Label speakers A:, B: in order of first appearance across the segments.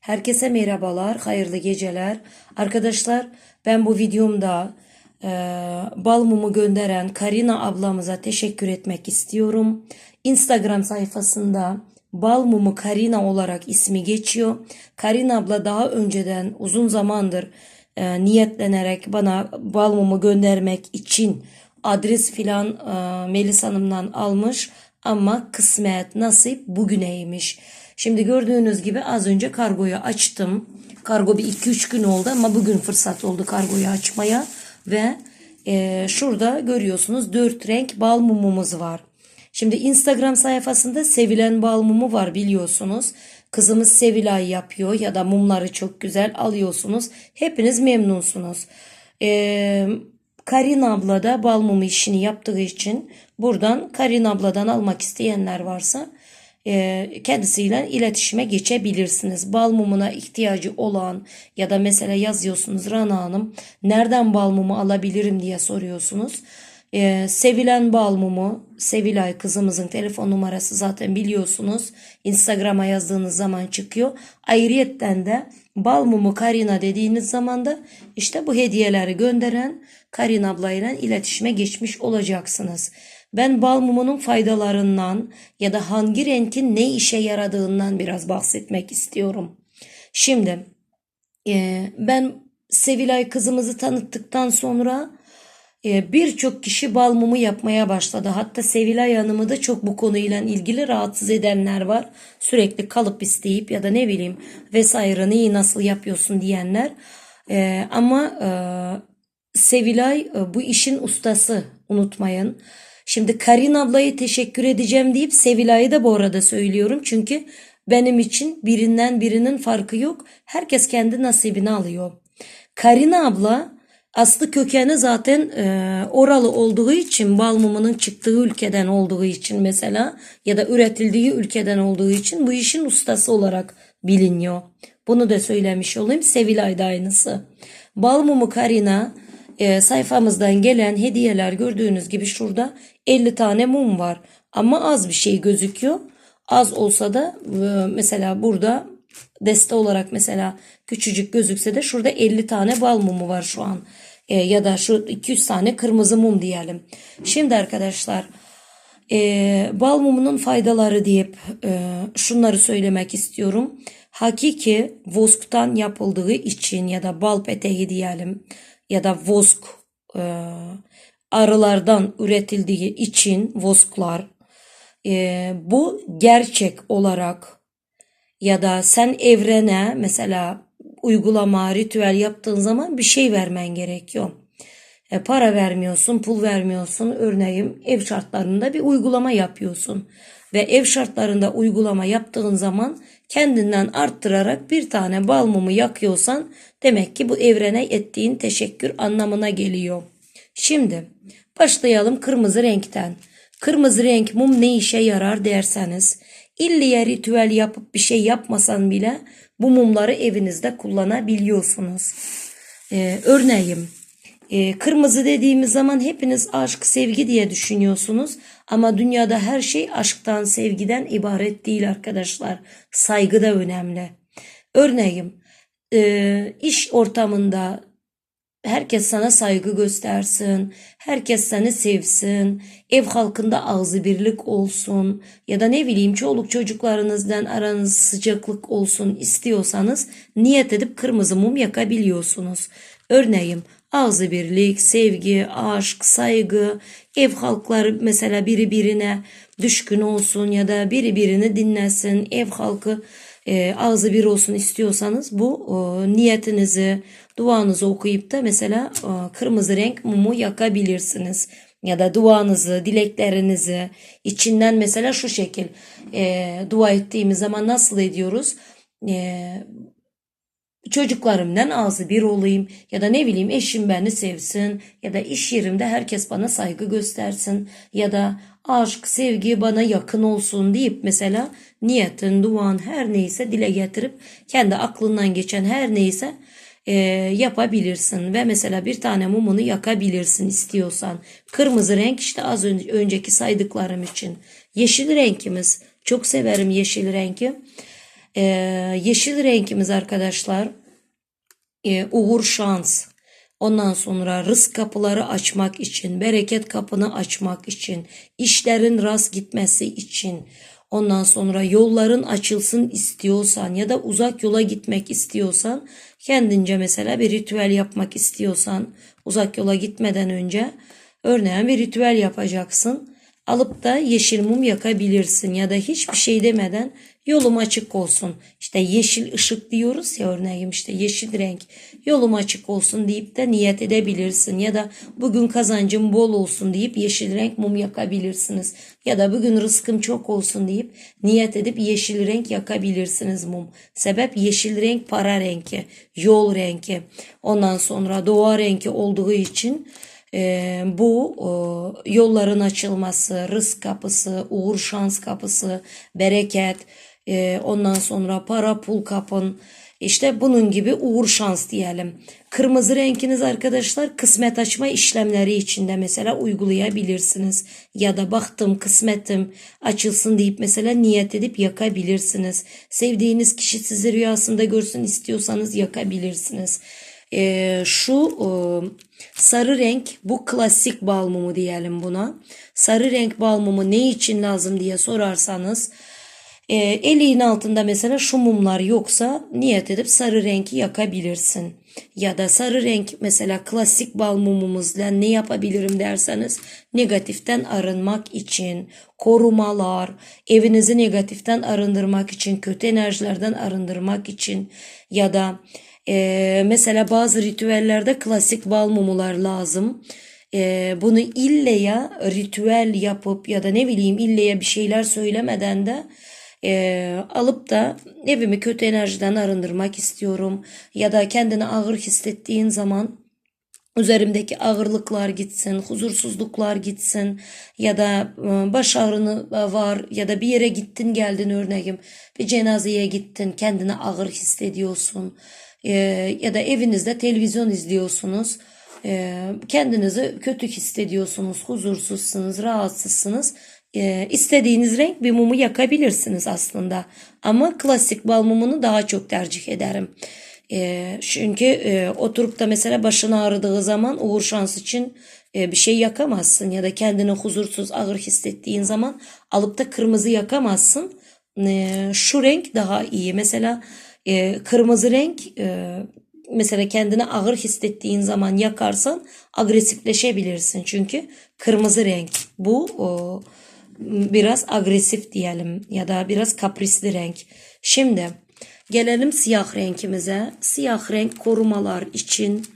A: Herkese merhabalar, hayırlı geceler. Arkadaşlar ben bu videomda e, bal mumu gönderen Karina ablamıza teşekkür etmek istiyorum. Instagram sayfasında bal mumu Karina olarak ismi geçiyor. Karina abla daha önceden uzun zamandır e, niyetlenerek bana bal mumu göndermek için adres filan e, Melis Hanım'dan almış ama kısmet nasip bugüneymiş. Şimdi gördüğünüz gibi az önce kargoyu açtım. Kargo bir 2-3 gün oldu ama bugün fırsat oldu kargoyu açmaya ve e, şurada görüyorsunuz 4 renk bal mumumuz var. Şimdi Instagram sayfasında sevilen bal mumu var biliyorsunuz. Kızımız Sevilay yapıyor ya da mumları çok güzel alıyorsunuz. Hepiniz memnunsunuz. Ee, Karin abla da bal mumu işini yaptığı için buradan Karin abladan almak isteyenler varsa kendisiyle iletişime geçebilirsiniz. Bal mumuna ihtiyacı olan ya da mesela yazıyorsunuz Rana Hanım nereden bal mumu alabilirim diye soruyorsunuz. Ee, sevilen bal mumu, Sevilay kızımızın telefon numarası zaten biliyorsunuz. Instagram'a yazdığınız zaman çıkıyor. Ayrıyetten de bal mumu Karina dediğiniz zaman da işte bu hediyeleri gönderen Karin ablayla iletişime geçmiş olacaksınız. Ben bal mumunun faydalarından ya da hangi renkin ne işe yaradığından biraz bahsetmek istiyorum. Şimdi e, ben Sevilay kızımızı tanıttıktan sonra e, birçok kişi bal mumu yapmaya başladı. Hatta Sevilay Hanım'ı da çok bu konuyla ilgili rahatsız edenler var. Sürekli kalıp isteyip ya da ne bileyim vesaire neyi nasıl yapıyorsun diyenler. E, ama e, Sevilay e, bu işin ustası unutmayın. Şimdi Karin ablaya teşekkür edeceğim deyip Sevilay'ı da bu arada söylüyorum. Çünkü benim için birinden birinin farkı yok. Herkes kendi nasibini alıyor. Karina abla aslı kökeni zaten e, oralı olduğu için bal mumunun çıktığı ülkeden olduğu için mesela ya da üretildiği ülkeden olduğu için bu işin ustası olarak biliniyor. Bunu da söylemiş olayım. Sevilay da aynısı. Bal mumu Karina e, sayfamızdan gelen hediyeler gördüğünüz gibi şurada 50 tane mum var. Ama az bir şey gözüküyor. Az olsa da e, mesela burada deste olarak mesela küçücük gözükse de şurada 50 tane bal mumu var şu an. E, ya da şu 200 tane kırmızı mum diyelim. Şimdi arkadaşlar e, bal mumunun faydaları deyip e, şunları söylemek istiyorum. Hakiki vosktan yapıldığı için ya da bal peteği diyelim ya da vosk e, arılardan üretildiği için vosklar e, bu gerçek olarak ya da sen evrene mesela uygulama, ritüel yaptığın zaman bir şey vermen gerekiyor. E, para vermiyorsun, pul vermiyorsun. Örneğin ev şartlarında bir uygulama yapıyorsun. Ve ev şartlarında uygulama yaptığın zaman kendinden arttırarak bir tane bal mumu yakıyorsan demek ki bu evrene ettiğin teşekkür anlamına geliyor. Şimdi başlayalım kırmızı renkten. Kırmızı renk mum ne işe yarar derseniz illiye ritüel yapıp bir şey yapmasan bile bu mumları evinizde kullanabiliyorsunuz. Ee, örneğin e, kırmızı dediğimiz zaman hepiniz aşk, sevgi diye düşünüyorsunuz. Ama dünyada her şey aşktan, sevgiden ibaret değil arkadaşlar. Saygı da önemli. Örneğin e, iş ortamında herkes sana saygı göstersin, herkes seni sevsin, ev halkında ağzı birlik olsun ya da ne bileyim çoluk çocuklarınızdan aranız sıcaklık olsun istiyorsanız niyet edip kırmızı mum yakabiliyorsunuz. Örneğin ağzı birlik, sevgi, aşk, saygı, ev halkları mesela biri birine düşkün olsun ya da biri birini dinlesin, ev halkı e, ağzı bir olsun istiyorsanız bu e, niyetinizi, duanızı okuyup da mesela e, kırmızı renk mumu yakabilirsiniz. Ya da duanızı, dileklerinizi içinden mesela şu şekil e, dua ettiğimiz zaman nasıl ediyoruz? E, çocuklarımdan ağzı bir olayım ya da ne bileyim eşim beni sevsin ya da iş yerimde herkes bana saygı göstersin ya da aşk, sevgi bana yakın olsun deyip mesela niyetin, duan her neyse dile getirip kendi aklından geçen her neyse e, yapabilirsin ve mesela bir tane mumunu yakabilirsin istiyorsan. Kırmızı renk işte az önce, önceki saydıklarım için. Yeşil renkimiz çok severim yeşil rengi. Ee, yeşil renkimiz arkadaşlar e, uğur şans. Ondan sonra rızk kapıları açmak için, bereket kapını açmak için, işlerin rast gitmesi için, ondan sonra yolların açılsın istiyorsan ya da uzak yola gitmek istiyorsan, kendince mesela bir ritüel yapmak istiyorsan, uzak yola gitmeden önce örneğin bir ritüel yapacaksın. Alıp da yeşil mum yakabilirsin ya da hiçbir şey demeden yolum açık olsun. İşte yeşil ışık diyoruz ya örneğin işte yeşil renk yolum açık olsun deyip de niyet edebilirsin. Ya da bugün kazancım bol olsun deyip yeşil renk mum yakabilirsiniz. Ya da bugün rızkım çok olsun deyip niyet edip yeşil renk yakabilirsiniz mum. Sebep yeşil renk para renki, yol renki. Ondan sonra doğa renki olduğu için e, bu yolların açılması, rızk kapısı, uğur şans kapısı, bereket, e, ondan sonra para pul kapın, işte bunun gibi uğur şans diyelim. Kırmızı renkiniz arkadaşlar kısmet açma işlemleri içinde mesela uygulayabilirsiniz. Ya da baktım kısmetim açılsın deyip mesela niyet edip yakabilirsiniz. Sevdiğiniz kişi sizi rüyasında görsün istiyorsanız yakabilirsiniz. Ee, şu e, sarı renk bu klasik bal mumu diyelim buna. Sarı renk bal mumu ne için lazım diye sorarsanız e, eliğin altında mesela şu mumlar yoksa niyet edip sarı renki yakabilirsin. Ya da sarı renk mesela klasik bal mumumuzla ne yapabilirim derseniz negatiften arınmak için, korumalar, evinizi negatiften arındırmak için, kötü enerjilerden arındırmak için ya da ee, mesela bazı ritüellerde klasik bal mumular lazım. Ee, bunu illeye ritüel yapıp ya da ne bileyim illeye bir şeyler söylemeden de e, alıp da evimi kötü enerjiden arındırmak istiyorum. Ya da kendini ağır hissettiğin zaman üzerimdeki ağırlıklar gitsin, huzursuzluklar gitsin ya da e, baş ağrını var ya da bir yere gittin geldin örneğin bir cenazeye gittin kendini ağır hissediyorsun e, ya da evinizde televizyon izliyorsunuz. E, kendinizi kötü hissediyorsunuz, huzursuzsunuz, rahatsızsınız. E, istediğiniz renk bir mumu yakabilirsiniz aslında. Ama klasik bal mumunu daha çok tercih ederim. Çünkü e, oturup da mesela başın ağrıdığı zaman uğur şans için e, bir şey yakamazsın. Ya da kendini huzursuz, ağır hissettiğin zaman alıp da kırmızı yakamazsın. Şu renk daha iyi. Mesela e, kırmızı renk e, mesela kendini ağır hissettiğin zaman yakarsan agresifleşebilirsin. Çünkü kırmızı renk bu o, biraz agresif diyelim ya da biraz kaprisli renk. Şimdi gelelim siyah renkimize. Siyah renk korumalar için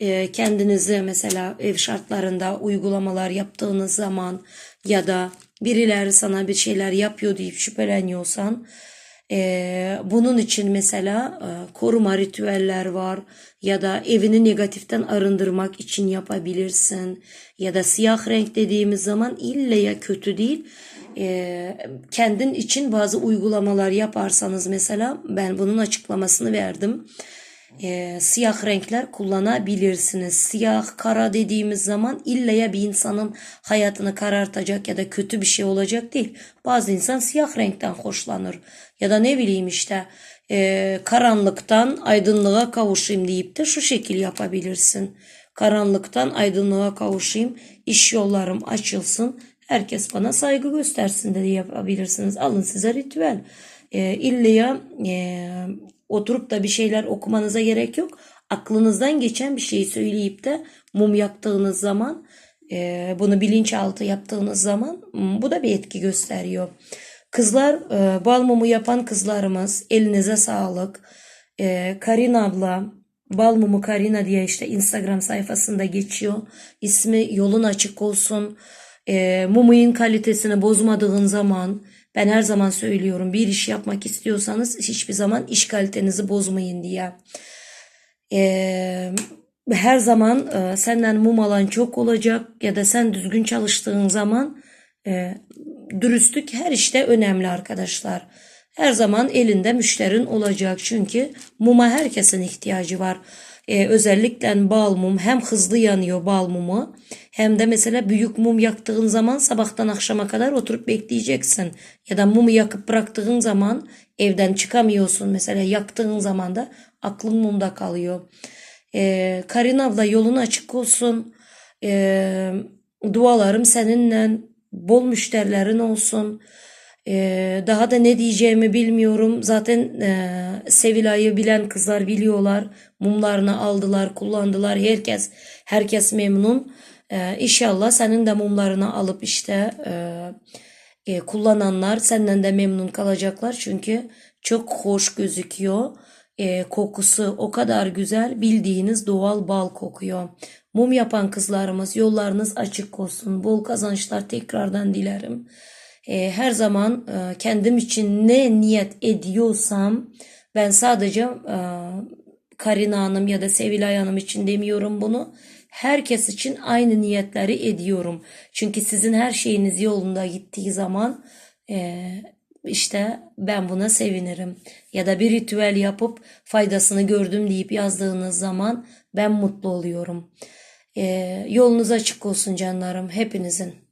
A: e, kendinizi mesela ev şartlarında uygulamalar yaptığınız zaman ya da birileri sana bir şeyler yapıyor deyip şüpheleniyorsan ee, bunun için mesela e, koruma ritüeller var ya da evini negatiften arındırmak için yapabilirsin ya da siyah renk dediğimiz zaman ille ya kötü değil e, kendin için bazı uygulamalar yaparsanız mesela ben bunun açıklamasını verdim e, siyah renkler kullanabilirsiniz. Siyah, kara dediğimiz zaman illaya bir insanın hayatını karartacak ya da kötü bir şey olacak değil. Bazı insan siyah renkten hoşlanır. Ya da ne bileyim işte e, karanlıktan aydınlığa kavuşayım deyip de şu şekil yapabilirsin. Karanlıktan aydınlığa kavuşayım, iş yollarım açılsın, herkes bana saygı göstersin de yapabilirsiniz. Alın size ritüel. E, illaya e, oturup da bir şeyler okumanıza gerek yok. Aklınızdan geçen bir şeyi söyleyip de mum yaktığınız zaman e, bunu bilinçaltı yaptığınız zaman bu da bir etki gösteriyor. Kızlar e, bal mumu yapan kızlarımız elinize sağlık. E, Karin abla bal mumu Karina diye işte Instagram sayfasında geçiyor. İsmi yolun açık olsun. E, mumun kalitesini bozmadığın zaman ben her zaman söylüyorum bir iş yapmak istiyorsanız hiçbir zaman iş kalitenizi bozmayın diye. Ee, her zaman e, senden mum alan çok olacak ya da sen düzgün çalıştığın zaman e, dürüstlük her işte önemli arkadaşlar. Her zaman elinde müşterin olacak çünkü muma herkesin ihtiyacı var. Ee, özellikle bal mum hem hızlı yanıyor bal mumu hem de mesela büyük mum yaktığın zaman sabahtan akşama kadar oturup bekleyeceksin. Ya da mumu yakıp bıraktığın zaman evden çıkamıyorsun. Mesela yaktığın zaman da aklın mumda kalıyor. Ee, Karin abla yolun açık olsun. Ee, dualarım seninle. Bol müşterilerin olsun. Ee, daha da ne diyeceğimi bilmiyorum. Zaten e, Sevilay'ı bilen kızlar biliyorlar. Mumlarını aldılar, kullandılar. Herkes herkes memnun. Ee, inşallah senin de mumlarını alıp işte e, e, kullananlar senden de memnun kalacaklar. Çünkü çok hoş gözüküyor. E, kokusu o kadar güzel bildiğiniz doğal bal kokuyor. Mum yapan kızlarımız yollarınız açık olsun. Bol kazançlar tekrardan dilerim. E, her zaman e, kendim için ne niyet ediyorsam ben sadece e, Karina Hanım ya da Sevilay Hanım için demiyorum bunu. Herkes için aynı niyetleri ediyorum. Çünkü sizin her şeyiniz yolunda gittiği zaman e, işte ben buna sevinirim. Ya da bir ritüel yapıp faydasını gördüm deyip yazdığınız zaman ben mutlu oluyorum. E, yolunuz açık olsun canlarım hepinizin.